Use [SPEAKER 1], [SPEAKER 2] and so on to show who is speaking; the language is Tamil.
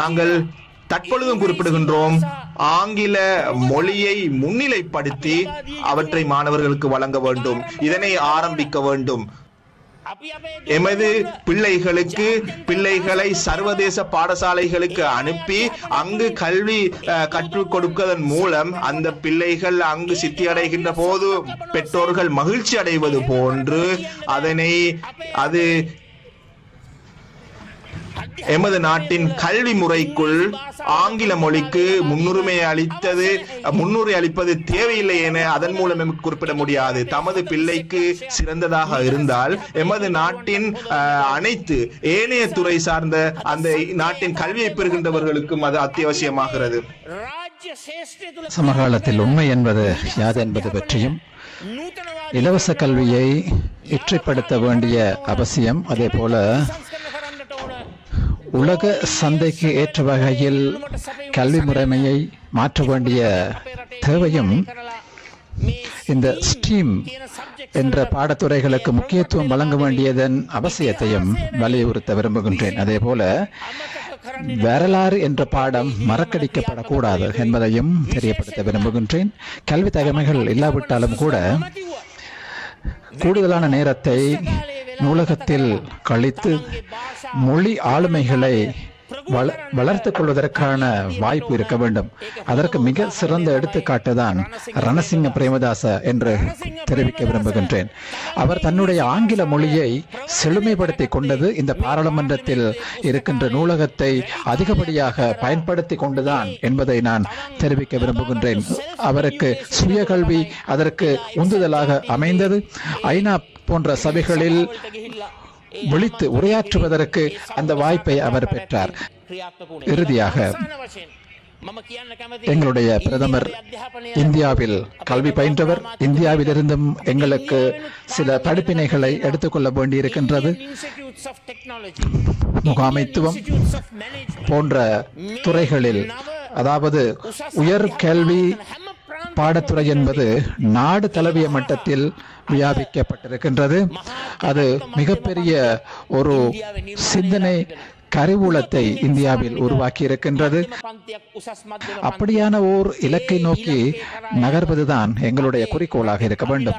[SPEAKER 1] நாங்கள் தற்பொழுதும் குறிப்பிடுகின்றோம். ஆங்கில மொழியை முன்னிலைப்படுத்தி அவற்றை மாணவர்களுக்கு வழங்க வேண்டும். இதனை ஆரம்பிக்க வேண்டும். எமது பிள்ளைகளுக்கு பிள்ளைகளை சர்வதேச பாடசாலைகளுக்கு அனுப்பி அங்கு கல்வி கற்றுக் கொடுப்பதன் மூலம் அந்த பிள்ளைகள் அங்கு சித்தி அடைகின்ற போது பெற்றோர்கள் மகிழ்ச்சி அடைவது போன்று அதனை அது எமது நாட்டின் கல்வி முறைக்குள் ஆங்கில மொழிக்கு முன்னுரிமை அளித்தது முன்னுரிமை அளிப்பது தேவையில்லை என அதன் மூலம் குறிப்பிட முடியாது. தமது பிள்ளைக்கு சிறந்ததாக இருந்தால் எமது நாட்டின் அனைத்து ஏனைய துறை சார்ந்த அந்த நாட்டின் கல்வியை பெறுகின்றவர்களுக்கும் அது அத்தியாவசியமாகிறது.
[SPEAKER 2] சமகாலத்தில் உண்மை என்பது யாது என்பது பற்றியும் இலவச கல்வியை இற்றிப்படுத்த வேண்டிய அவசியம். அதே போல உலக சந்தைக்கு ஏற்ற வகையில் கல்வி முறைமையை மாற்ற வேண்டிய தேவையும் இந்த ஸ்டீம் என்ற பாடத்துறைகளுக்கு முக்கியத்துவம் வழங்க வேண்டியதன் அவசியத்தையும் வலியுறுத்த விரும்புகின்றேன். அதே போல வரலாறு என்ற பாடம் மறக்கடிக்கப்படக்கூடாது என்பதையும் தெரியப்படுத்த விரும்புகின்றேன். கல்வி தகமைகள் இல்லாவிட்டாலும் கூட கூடுதலான நேரத்தை நூலகத்தில் கழித்து மொழி ஆளுமைகளை வளர்த்து கொள்வதற்கான வாய்ப்பு இருக்க வேண்டும். அதற்கு மிக சிறந்த எடுத்துக்காட்டுதான் ரணசிங்க பிரேமதாச என்று தெரிவிக்க விரும்புகின்றேன். அவர் தன்னுடைய ஆங்கில மொழியை செழுமைப்படுத்தி கொண்டது இந்த பாராளுமன்றத்தில் இருக்கின்ற நூலகத்தை அதிகப்படியாக பயன்படுத்தி கொண்டுதான் என்பதை நான் தெரிவிக்க விரும்புகின்றேன். அவருக்கு சுய கல்வி அதற்கு உந்துதலாக அமைந்தது. ஐநா போன்ற சபைகளில் விழித்து உரையாற்றுவதற்கு அந்த வாய்ப்பை அவர் பெற்றார். இறுதியாக எங்களுடைய பிரதமர் இந்தியாவில் கல்வி பயின்றவர் இந்தியாவிலிருந்தும் எங்களுக்கு சில படிப்பினைகளை எடுத்துக்கொள்ள வேண்டியிருக்கின்றது. முகாமைத்துவம் போன்ற துறைகளில் அதாவது உயர் கல்வி பாடத்துறை என்பது நாடு தழுவிய மட்டத்தில் வியாபிக்கப்பட்டிருக்கின்றது. அது மிகப்பெரிய ஒரு சிந்தனை கருவூலத்தை இந்தியாவில் உருவாக்கி இருக்கின்றது அப்படியான ஓர் இலக்கை நோக்கி நகர்வதுதான் எங்களுடைய குறிக்கோளாக இருக்க வேண்டும்.